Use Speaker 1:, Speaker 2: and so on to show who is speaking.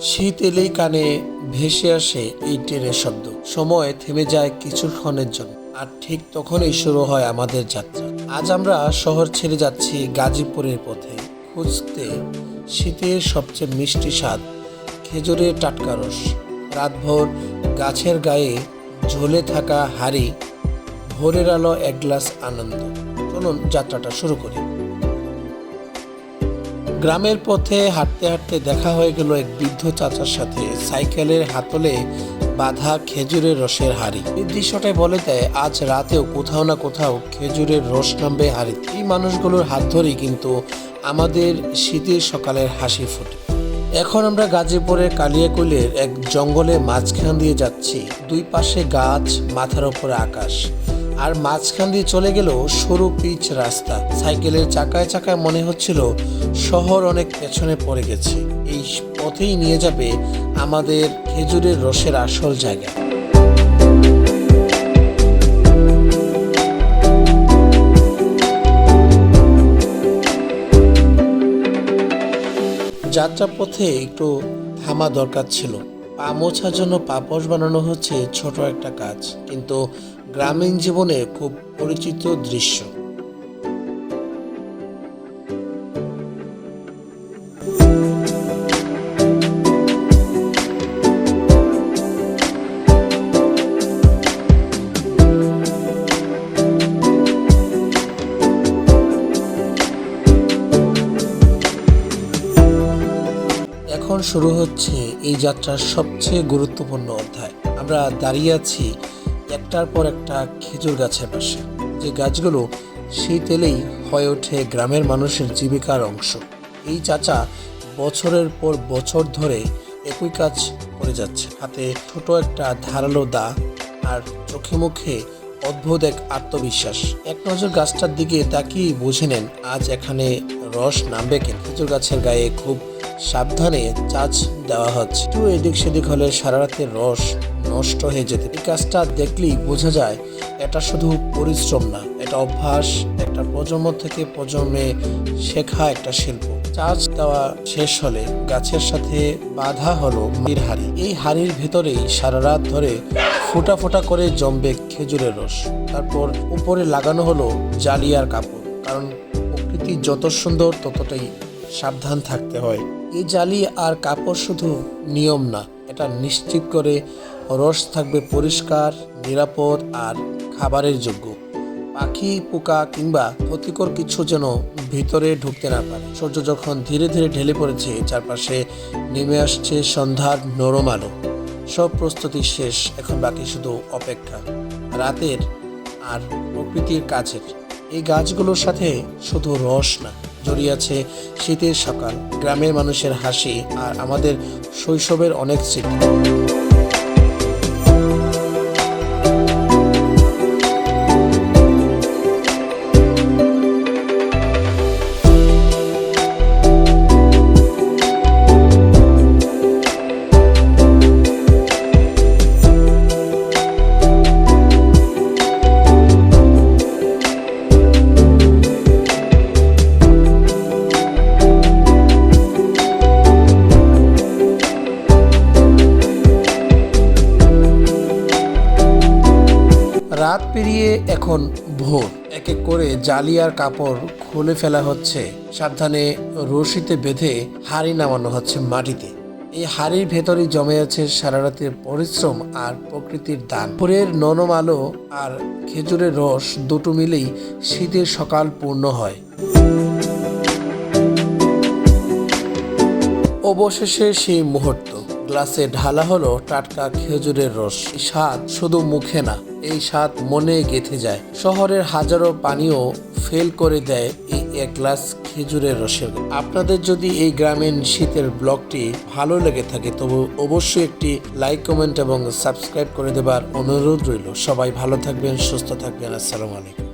Speaker 1: শীত এলেই কানে ভেসে আসে এই ট্রেনের শব্দ। সময় থেমে যায় কিছুক্ষণের জন্য, আর ঠিক তখনই শুরু হয় আমাদের যাত্রা। আজ আমরা শহর ছেড়ে যাচ্ছি গাজীপুরের পথে। খুঁজতে শীতের সবচেয়ে মিষ্টি স্বাদ খেজুরের টাটকা রস। রাতভর গাছের গায়ে ঝোলে থাকা হাড়ি, ভোরের আলো এক গ্লাস আনন্দ। চলুন যাত্রাটা শুরু করি। গ্রামের পথে হাঁটতে হাঁটতে দেখা হয়ে গেল এক বৃদ্ধ চাচার সাথে সাইকেলের হাতলে বাঁধা খেজুরের রসের হাড়ি। এই দৃশ্যটাই বলে দেয়, আজ রাতেও কোথাও না কোথাও খেজুরের রস নামবে হাড়ি। এই মানুষগুলোর হাত ধরেই কিন্তু আমাদের শীতের সকালের হাসি ফোটে। এখন আমরা গাজীপুরের কালিয়াকুলের এক জঙ্গলের মাঝখান দিয়ে যাচ্ছি। দুই পাশে গাছ, মাথার ওপরে আকাশ। আর মাঝখান দিয়ে চলে গেল সরু পিচ রাস্তা। সাইকেলের চাকায় চাকায় মনে হচ্ছিল শহর অনেক পেছনে পড়ে গেছে। এই পথেই নিয়ে যাবে আমাদের খেজুরের রসের আসল জায়গা। যাত্রাপথে একটু থামা দরকার ছিল। পা মোছার জন্য পাপোশ বানানো হচ্ছে ছোট একটা কাজ। কিন্তু গ্রামীণ জীবনে খুব পরিচিত দৃশ্য। এখন শুরু হচ্ছে এই যাত্রার সবচেয়ে গুরুত্বপূর্ণ অধ্যায়। আমরা দাঁড়িয়ে আছি একটার পর একটা খেজুর গাছের পাশে। যে গাছগুলো শীত এলেই হয়ে ওঠে গ্রামের মানুষের জীবিকার অংশ। এই চাচা বছরের পর বছর ধরে একই কাজ করে যাচ্ছে। হাতে ছোট একটা ধারালো দা আর চোখে মুখে অদ্ভুত এক আত্মবিশ্বাস। এক নজর গাছটার দিকে তাকিয়ে বুঝে নেন, আজ এখানে রস নামবে কেন? খেজুর গাছের গায়ে খুব সাবধানে চাচ দেওয়া হচ্ছে। একটু এদিক সেদিক হলে সারা রাতের রস নষ্ট হয়ে যেতে। এই কাজটা দেখলেই বোঝা যায়, এটা শুধু পরিশ্রম না, এটা অভ্যাস, একটা প্রজন্ম থেকে প্রজন্মে শেখা একটা শিল্প। চার্জ দেওয়া শেষ হলে গাছের সাথে বাধা হলো মাটির হাড়ি। এই হাড়ির ভেতরেই সারা রাত ধরে ফোঁটা ফোঁটা করে জমবে খেজুরের রস। তারপর উপরে লাগানো হলো জালিয়ার কাপড়, কারণ প্রকৃতি যত সুন্দর ততটাই সাবধান থাকতে হয়। এই জালি আর কাপড় শুধু নিয়ম না, এটা নিশ্চিত করে রস থাকবে পরিষ্কার, নিরাপদ আর খাবারের যোগ্য। পাখি, পোকা কিংবা ক্ষতিকর কিছু যেন ভিতরে ঢুকতে না পারে। সূর্য যখন ধীরে ধীরে ঢেলে পড়েছে, চারপাশে নেমে আসছে সন্ধ্যার নরম আলো। সব প্রস্তুতি শেষ, এখন বাকি শুধু অপেক্ষা। রাতের আর প্রকৃতির কাছের এই গাছগুলোর সাথে শুধু রস না, জড়িয়ে আছে শীতের সকাল, গ্রামের মানুষের হাসি আর আমাদের শৈশবের অনেক স্মৃতি। রাত পেরিয়ে এখন ভোর। এক এক করে জালিয়ার কাপড় খুলে ফেলা হচ্ছে। সাবধানে রশিতে বেঁধে হাড়ি নামানো হচ্ছে মাটিতে। এই হাড়ির ভেতরেই জমে আছে সারা রাতের পরিশ্রম আর প্রকৃতির দান। ভোরের নরম আলো আর খেজুরের রস দুটো মিলেই শীতের সকাল পূর্ণ হয়। অবশেষে সেই মুহূর্ত। গ্লাসে ঢালা হলো টাটকা খেজুরের রস। স্বাদ শুধু মুখে না এই স্বাদ মনে গেঁথে যায়। শহরের হাজারো পানীয় ফেল করে দেয় এই এক গ্লাস খেজুরের রসের। আপনাদের যদি এই গ্রামীণ শীতের ব্লগটি ভালো লেগে থাকে, তবু অবশ্যই একটি লাইক, কমেন্ট এবং সাবস্ক্রাইব করে দেবার অনুরোধ রইল। সবাই ভালো থাকবেন, সুস্থ থাকবেন। আসসালামু আলাইকুম।